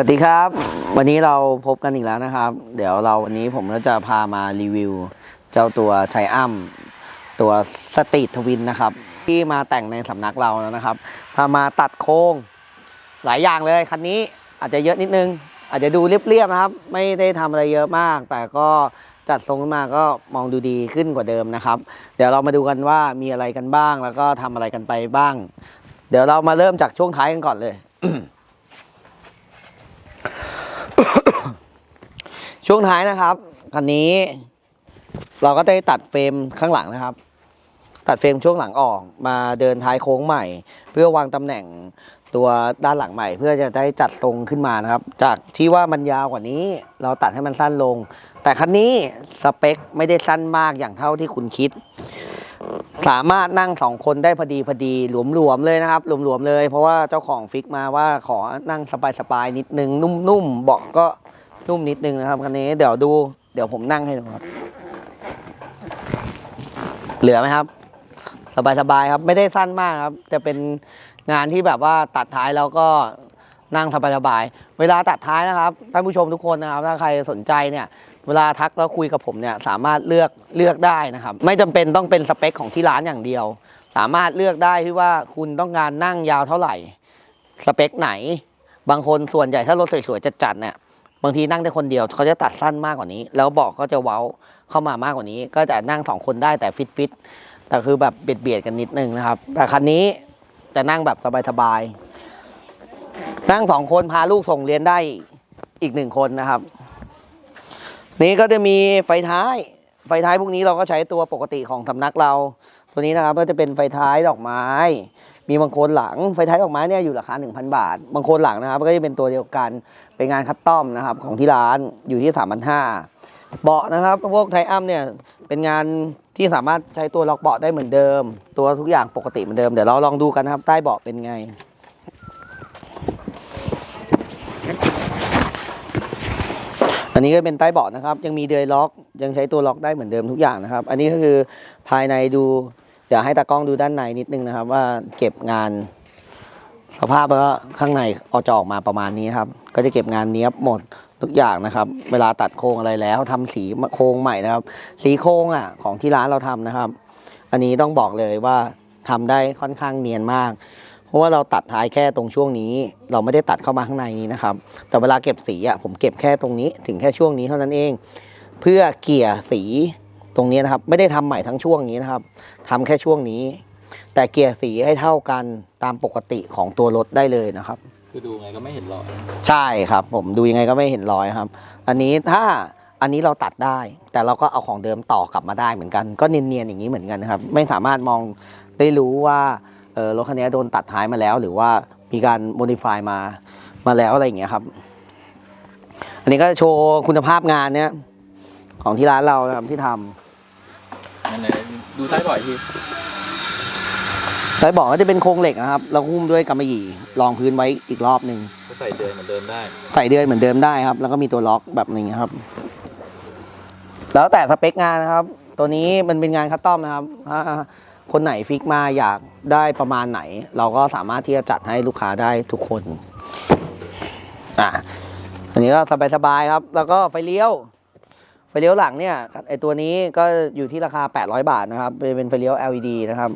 วัสดีครับ วันนี้เราพบกันอีกแล้วนะครับ เดี๋ยวเราวันนี้ผมก็จะพามารีวิว เจ้าตัวไทอัมตัวสตรีททวินนะครับ ที่มาแต่งในสำนักเราแล้วนะครับพามาตัดโค้งหลายอย่างเลยคันนี้อาจจะเยอะนิดนึง อาจจะดูเรียบๆนะครับ ไม่ได้ทำอะไรเยอะมาก แต่ก็จัดทรงขึ้นมาก็มองดูดีขึ้นกว่าเดิมนะครับ เดี๋ยวเรามาดูกันว่ามีอะไรกันบ้างแล้วก็ทำอะไรกันไปบ้าง เดี๋ยวเรามาเริ่มจากช่วงท้ายกันก่อนเลย ช่วงท้ายนะครับคันนี้ เราก็ได้ตัดเฟรมข้างหลังนะครับ ตัดเฟรมช่วงหลังออกมาเดินท้ายโค้งใหม่ เพื่อวางตำแหน่งตัวด้านหลังใหม่ เพื่อจะได้จัดทรงขึ้นมานะครับ จากที่ว่ามันยาวกว่านี้ เราตัดให้มันสั้นลง แต่คันนี้สเปคไม่ได้สั้นมากอย่างเท่าที่คุณคิด สามารถนั่งสองคนได้พอดีพอดีหลวมๆเลยนะครับหลวมๆเลย เพราะว่าเจ้าของฟิกมาว่าขอนั่งสบายๆนิดนึงนุ่มๆเบาะก็นุ่มนิดนึงนะครับคันนี้เดี๋ยวดูเดี๋ยวผมนั่งให้ดูครับ เหลือไหมครับ สบายๆครับ ไม่ได้สั้นมากครับ จะเป็นงานที่แบบว่าตัดท้ายแล้วก็นั่งสบายๆเวลาตัดท้ายนะครับท่านผู้ชมทุกคนนะครับ ถ้าใครสนใจเนี่ย เวลาทักแล้วคุยกับผมเนี่ยสามารถเลือกเลือกได้นะครับ ไม่จำเป็นต้องเป็นสเปคของที่ร้านอย่างเดียว สามารถเลือกได้ที่ว่าคุณต้องการนั่งยาวเท่าไหร่ สเปคไหน บางคนส่วนใหญ่ถ้ารถสวยๆจัดๆเนี่ยบางทีนั่งได้คนเดียวเขาจะตัดสั้นมากกว่านี้ แล้วบอกก็จะเว้าเข้ามามากกว่านี้ ก็จะนั่งสองคนได้แต่ฟิตๆแต่คือแบบเบียดเบียดๆกันนิดนึงนะครับ แต่คันนี้จะนั่งแบบสบายๆนั่งสองคนพาลูกส่งเรียนได้อีกหนึ่งคนนะครับ นี่ก็จะมีไฟท้าย ไฟท้ายพวกนี้เราก็ใช้ตัวปกติของสำนักเรา ตัวนี้นะครับก็จะเป็นไฟท้ายดอกไม้ มีบางโคนหลังไฟท้ายดอกไม้เนี่ยอยู่ราคา 1,000 บาท บางโคนหลังนะครับ ก็จะเป็นตัวเดียวกันเป็นงานคัสตอมนะครับของที่ร้านอยู่ที่ 3,500เบาะนะครับพวกไทอัมเนี่ยเป็นงานที่สามารถใช้ตัวล็อกเบาะได้เหมือนเดิม ตัวทุกอย่างปกติเหมือนเดิมเดี๋ยวเราลองดูกันนะครับใต้เบาะเป็นไง อันนี้ก็เป็นใต้เบาะนะครับ ยังมีเดือยล็อก ยังใช้ตัวล็อกได้เหมือนเดิมทุกอย่างนะครับ อันนี้ก็คือภายในดู เดี๋ยวให้ตากล้องดูด้านในนิดนึงนะครับ ว่าเก็บงานสภาพแล้วข้างในออจะออกมาประมาณนี้ครับ ก็จะเก็บงานเนี้ยบหมดทุกอย่างนะครับ เวลาตัดโครงอะไรแล้วทำสีโครงใหม่นะครับ สีโครงอะของที่ร้านเราทำนะครับ อันนี้ต้องบอกเลยว่าทำได้ค่อนข้างเนียนมาก ราะว่าเราตัดท้ายแค่ตรงช่วงนี้ เราไม่ได้ตัดเข้ามาข้างในนี้นะครับ แต่เวลาเก็บสีอะผมเก็บแค่ตรงนี้ถึงแค่ช่วงนี้เท่านั้นเอง เพื่อเกลี่ยสีตรงนี้นะครับ ไม่ได้ทำใหม่ทั้งช่วงนี้นะครับทำแค่ช่วงนี้ แต่เกลี่ยสีให้เท่ากันตามปกติของตัวรถได้เลยนะครับ คือดูไงก็ไม่เห็นรอยใช่ครับ ผมดูยังไงก็ไม่เห็นรอยครับ อันนี้ถ้าอันนี้เราตัดได้ แต่เราก็เอาของเดิมต่อกลับมาได้เหมือนกัน ก็เนียนๆอย่างนี้เหมือนกันนะครับ ไม่สามารถมองได้รู้ว่าเออ รถคันนี้โดนตัดท้ายมาแล้ว หรือว่ามีการโมดิฟายมามาแล้วอะไรอย่างเงี้ยครับ อันนี้ก็โชว์คุณภาพงานเนี้ยของที่ร้านเรานะครับที่ทำนั่นเลยดูท้ายบ่อยทีไส้บอกก็จะเป็นโครงเหล็กนะครับแล้วหุ้มด้วยกำมะหยี่รองพื้นไว้อีกรอบหนึ่งก็ใส่เดินเหมือนเดิมได้ ใส่เดือยเหมือนเดิมได้ครับ แล้วก็มีตัวล็อกแบบนี้ครับ แล้วแต่สเปคงานนะครับ ตัวนี้มันเป็นงานคัสตอมนะครับถ้า คนไหนฟิกมาอยากได้ประมาณไหน เราก็สามารถที่จะจัดให้ลูกค้าได้ทุกคนอะอันนี้ก็สบายๆครับ แล้วก็ไฟเลี้ยว ไฟเลี้ยวหลังเนี่ยไอตัวนี้ก็อยู่ที่ราคา 800 บาทนะครับ เป็นไฟเลี้ยว LED นะครับ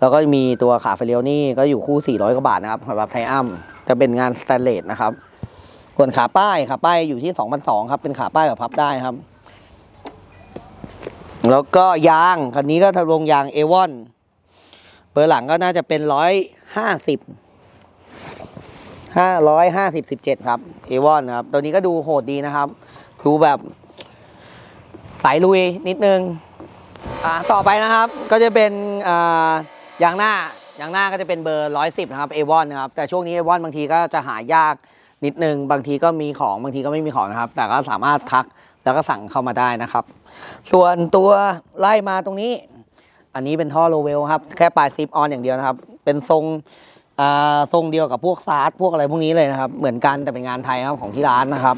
แล้วก็มีตัวขาไฟเลี้ยวนี่ก็อยู่คู่ 400 กว่าบาทนะครับสำหรับไทอัมจะเป็นงานสแตนเลสนะครับส่วนขาป้ายขาป้ายอยู่ที่ 2,200ครับ เป็นขาป้ายแบบพับได้ครับ แล้วก็ยางคันนี้ก็ทะลงยางเอวอนเบอร์หลังก็น่าจะเป็นร้อยห้าสิบห้าร้อยห้าสิบสิบเจ็ดครับเอวอนครับ ตัวนี้ก็ดูโหดดีนะครับ ดูแบบสายลุยนิดนึงอ่าต่อไปนะครับก็จะเป็นอ่ายางหน้ายางหน้าก็จะเป็นเบอร์ร้อยสิบนะครับเอวอนนะครับ แต่ช่วงนี้เอวอนบางทีก็จะหายากนิดนึง บางทีก็มีของบางทีก็ไม่มีของนะครับ แต่ก็สามารถทัก แล้วก็สั่งเข้ามาได้นะครับ ส่วนตัวไล่มาตรงนี้ อันนี้เป็นท่อโลเวลครับ แค่ปลายซิปออนอย่างเดียวนะครับ เป็นทรงอ่าทรงเดียวกับพวกซาร์พวกอะไรพวกนี้เลยนะครับ เหมือนกันแต่เป็นงานไทยครับของที่ร้านนะครับ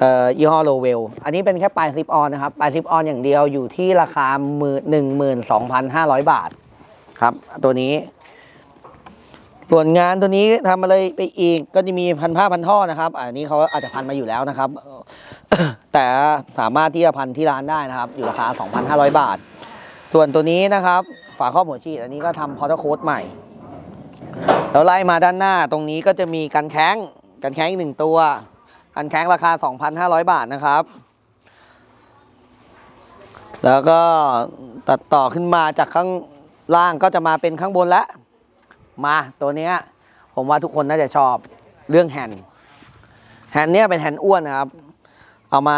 เอ่อยี่ห้อโลเวล อันนี้เป็นแค่ปลายซิปออนนะครับ ปลายซิปออนอย่างเดียวอยู่ที่ราคาหมื่นหนึ่งหมื่นสองพันห้าร้อยบาทครับ ตัวนี้ ส่วนงานตัวนี้ทำอะไรไปอีกก็จะมีพันผ้าพันท่อนะครับ อันนี้เขาอาจจะพันมาอยู่แล้วนะครับ แต่สามารถที่จะพันที่ร้านได้นะครับ อยู่ราคา 2,500 บาท ส่วนตัวนี้นะครับ ฝาครอบหัวฉีดอันนี้ก็ทำพอร์ตโค้ดใหม่ แล้วไล่มาด้านหน้าตรงนี้ก็จะมีกันแข้งกันแข้งอีกหนึ่งตัว กันแข้งราคา 2,500 บาทนะครับ แล้วก็ตัดต่อขึ้นมาจากข้างล่างก็จะมาเป็นข้างบนแล้วมาตัวเนี้ยผมว่าทุกคนน่าจะชอบเรื่องแฮนด์แฮนด์เนี้ยเป็นแฮนด์อ้วนนะครับ เอามา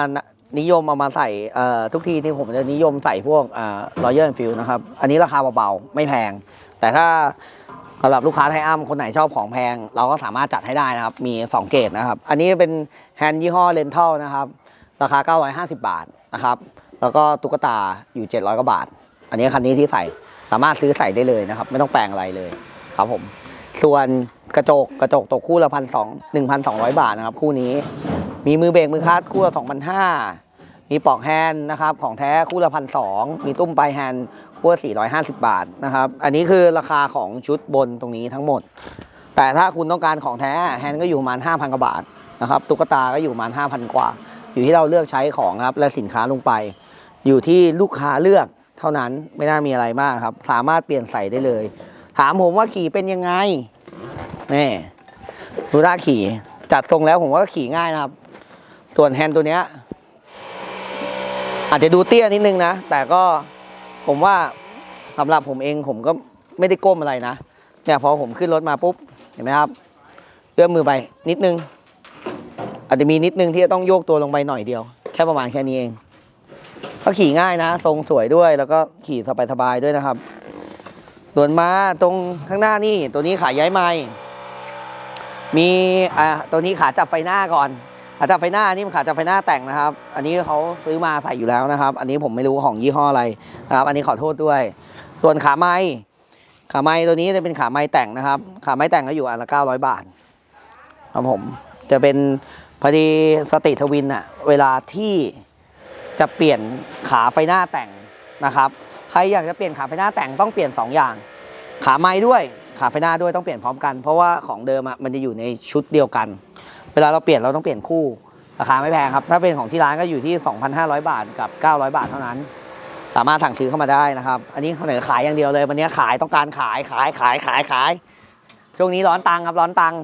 นิยมเอามาใส่ทุกทีที่ผมจะนิยมใส่พวกรอยเยอร์ฟิลนะครับ อันนี้ราคาเบาๆ ไม่แพง แต่ถ้าสำหรับลูกค้าไทยอ้ํคนไหนชอบของแพง เราก็สามารถจัดให้ได้นะครับ มี 2 เกรดนะครับ อันนี้เป็นแฮนด์ยี่ห้อเลนทัลนะครับ ราคา 950 บาทนะครับ แล้วก็ตุ๊กตาอยู่ 700กว่าบาท อันนี้คันนี้ที่ใส่สามารถซื้อใส่ได้เลยนะครับ ไม่ต้องแปลงอะไรเลยครับผม ส่วนกระจกกระจกตกคู่ละพันสองหนึ่งพันสองร้อยบาทนะครับ คู่นี้ มีมือเบรกมือคลัตช์คู่ละสองพันห้ามีปลอกแฮนด์นะครับของแท้คู่ละพันสองมีตุ้มปลายแฮนด์คู่ละสี่ร้อยห้าสิบบาทนะครับ อันนี้คือราคาของชุดบนตรงนี้ทั้งหมด แต่ถ้าคุณต้องการของแท้แฮนด์ก็อยู่ประมาณห้าพันกว่าบาทนะครับตุ๊กตาก็อยู่ประมาณห้าพันกว่า อยู่ที่เราเลือกใช้ของครับและสินค้าลงไป อยู่ที่ลูกค้าเลือกเท่านั้นไม่น่ามีอะไรมากครับ สามารถเปลี่ยนใส่ได้เลย ถามผมว่าขี่เป็นยังไงนี่ดูท่าขี่จัดทรงแล้วผมว่าขี่ง่ายนะครับ ส่วนแฮนด์ตัวเนี้ยอาจจะดูเตี้ยนิดนึงนะ แต่ก็ผมว่าสำหรับผมเองผมก็ไม่ได้ก้มอะไรนะเนี่ยพอผมขึ้นรถมาปุ๊บเห็นไหมครับเอื้อมมือไปนิดนึง อาจจะมีนิดนึงที่จะต้องโยกตัวลงไปหน่อยเดียว แค่ประมาณแค่นี้เอง ก็ขี่ง่ายนะ ทรงสวยด้วยแล้วก็ขี่สบายๆด้วยนะครับ ส่วนมาตรงข้างหน้านี่ตัวนี้ขาย้ายไม้มีอ่าตัวนี้ขาจับไฟหน้าก่อน ขาจับไฟหน้านี่มันขาจับไฟหน้าแต่งนะครับ อันนี้เขาซื้อมาใส่อยู่แล้วนะครับ อันนี้ผมไม่รู้ของยี่ห้ออะไรนะครับ อันนี้ขอโทษด้วย ส่วนขาไม้ขาไม้ตัวนี้จะเป็นขาไม้แต่งนะครับ ขาไม้แต่งก็อยู่อันละ900บาทครับผม จะเป็นพอดีสติทวินอะเวลาที่จะเปลี่ยนขาไฟหน้าแต่งนะครับ ใครอยากจะเปลี่ยนขาไฟหน้าแต่งต้องเปลี่ยน 2 อย่าง ขาไม้ด้วย ขาไฟหน้าด้วยต้องเปลี่ยนพร้อมกัน เพราะว่าของเดิมอะมันจะอยู่ในชุดเดียวกัน เวลาเราเปลี่ยนเราต้องเปลี่ยนคู่ราคาไม่แพงครับ ถ้าเป็นของที่ร้านก็อยู่ที่ 2,500 บาทกับ 900 บาทเท่านั้น สามารถสั่งซื้อเข้ามาได้นะครับ อันนี้เสนอขายอย่างเดียวเลยวันนี้ขายต้องการขายขายขายขายขาย ช่วงนี้ร้อนตังค์ครับร้อนตังค์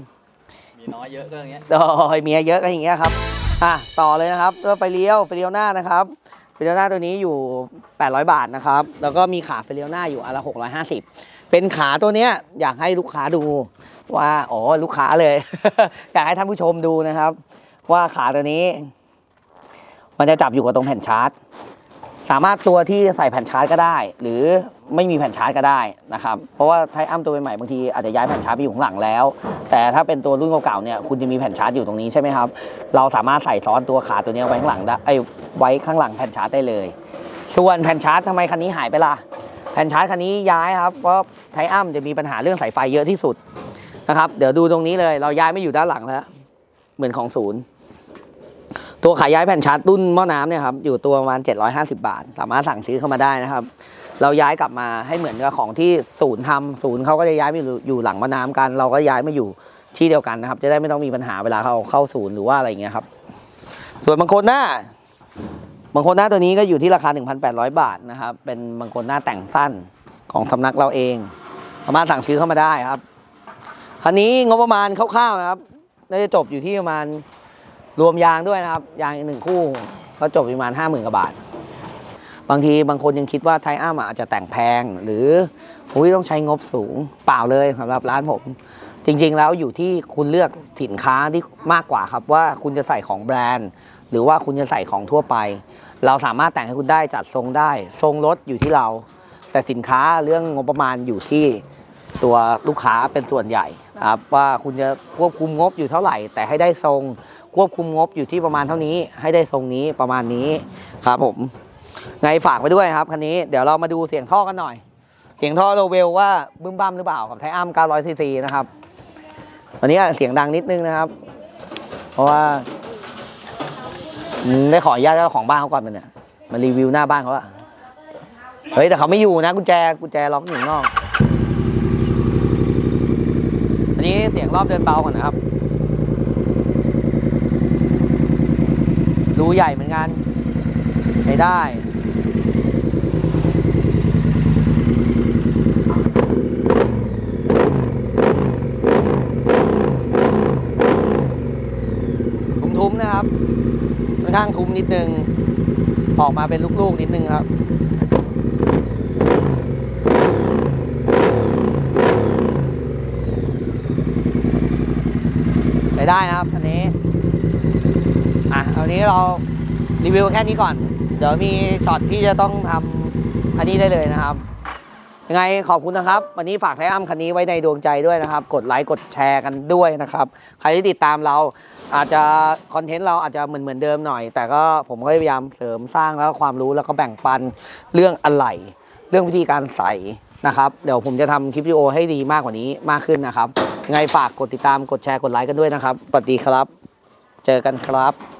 มีน้อยเยอะก็อย่างเงี้ยโอ้ยเมียเยอะก็อย่างเงี้ยครับอะต่อเลยนะครับตัวไฟเลี้ยวไฟเลี้ยวหน้านะครับไฟเลี้ยวหน้าตัวนี้อยู่ 800 บาทนะครับแล้วก็มีขาไฟเลี้ยวหน้าอยู่อันละ650 เป็นขาตัวเนี้ยอยากให้ลูกค้าดูว่าอ๋อลูกค้าเลย อยากให้ท่านผู้ชมดูนะครับ ว่าขาตัวนี้ มันจะจับอยู่กับตรงแผ่นชาร์จ สามารถตัวที่ใส่แผ่นชาร์จก็ได้ หรือไม่มีแผ่นชาร์จก็ได้นะครับ เพราะว่าไทอัมตัวใหม่ๆบางทีอาจจะย้ายแผ่นชาร์จไปอยู่ข้างหลังแล้ว แต่ถ้าเป็นตัวรุ่นเก่าๆเนี่ยคุณจะมีแผ่นชาร์จอยู่ตรงนี้ใช่ไหมครับ เราสามารถใส่ซ้อนตัวขาตัวนี้ไว้ข้างหลังได้ไว้ข้างหลังแผ่นชาร์จได้เลย ส่วนแผ่นชาร์จทำไมคันนี้หายไปล่ะ นชาร์จคันนี้ย้ายครับเพราะไทอัมจะมีปัญหาเรื่องสายไฟเยอะที่สุดนะครับเดี๋ยวดูตรงนี้เลยเราย้ายไม่อยู่ด้านหลังแล้วเหมือนของศูนย์ตัวขายย้ายแผ่นชาร์จตุ้นหม้อน้ำเนี่ยครับอยู่ตัวประมาณ 750 บาท สามารถสั่งซื้อเข้ามาได้นะครับ เราย้ายกลับมาให้เหมือนกับของที่ศูนย์ทำศูนย์เขาก็จะย้ายไปอยู่หลังหม้อน้ำกัน เราก็ย้ายมาอยู่ที่เดียวกันนะครับ จะได้ไม่ต้องมีปัญหาเวลาเขาเข้าศูนย์หรือว่าอะไรเงี้ยครับ ส่วนบางคนหน้า บางคนหน้าตัวนี้ก็อยู่ที่ราคา 1,800 บาทนะครับ เป็นบางคนหน้าแต่งสั้นของสำนักเราเอง สามารถสั่งซื้อเข้ามาได้ครับคันนี้งบประมาณคร่าวๆนะครับน่าจะจบอยู่ที่ประมาณรวมยางด้วยนะครับ ยางอีกหนึ่งคู่ก็จบประมาณห้าหมื่นกว่าบาท บางทีบางคนยังคิดว่าไทอัมอาจจะแต่งแพงหรืออุ้ยต้องใช้งบสูงเปล่าเลยสำหรับร้านผม จริงๆแล้วอยู่ที่คุณเลือกสินค้าที่มากกว่าครับว่าคุณจะใส่ของแบรนด์ หรือว่าคุณจะใส่ของทั่วไป เราสามารถแต่งให้คุณได้จัดทรงได้ ทรงรถอยู่ที่เรา แต่สินค้าเรื่องงบประมาณอยู่ที่ตัวลูกค้าเป็นส่วนใหญ่ครับว่าคุณจะควบคุมงบอยู่เท่าไหร่ แต่ให้ได้ทรงควบคุมงบอยู่ที่ประมาณเท่านี้ ให้ได้ทรงนี้ประมาณนี้ครับผมไงฝากไปด้วยครับคันนี้เดี๋ยวเรามาดูเสียงท่อกันหน่อย เสียงท่อโลเวลว่าบึ้มบ้ามหรือเปล่ากับไทอัม900ซีซีนะครับวันนี้เสียงดังนิดนึงนะครับ เพราะว่า ได้ขออนุญาตเจ้าของบ้านเขาก่อนมันเนี่ยมารีวิวหน้าบ้านเขาอะเฮ้ยแต่เขาไม่อยู่นะกุญแจกุญแจล็อกอยู่ข้างนอกเสียงรอบเดินเบาก่อนนะครับรูใหญ่เหมือนกัน ใช้ได้ทุ้มๆนะครับ อนข้างทุ้มนิดนึง ออกมาเป็นลูกๆนิดนึงครับใช้ได้นะครับอันนี้ อะเอานี้เรารีวิวแค่นี้ก่อน เดี๋ยวมีช็อตที่จะต้องทำอันนี้ได้เลยนะครับ ยังไงขอบคุณนะครับ วันนี้ฝากไทอัมคันนี้ไว้ในดวงใจด้วยนะครับ กดไลค์กดแชร์กันด้วยนะครับ ใครที่ติดตามเราอาจจะคอนเทนต์เราอาจจะเหมือนเหมือนเดิมหน่อย แต่ก็ผมก็พยายามเสริมสร้างแล้วความรู้แล้วก็แบ่งปันเรื่องอะไหล่เรื่องวิธีการใส่นะครับเดี๋ยวผมจะทำคลิปวิดีโอให้ดีมากกว่านี้มากขึ้นนะครับยังไงฝากกดติดตามกดแชร์กดไลค์กันด้วยนะครับสวัสดีครับ เจอกันครับ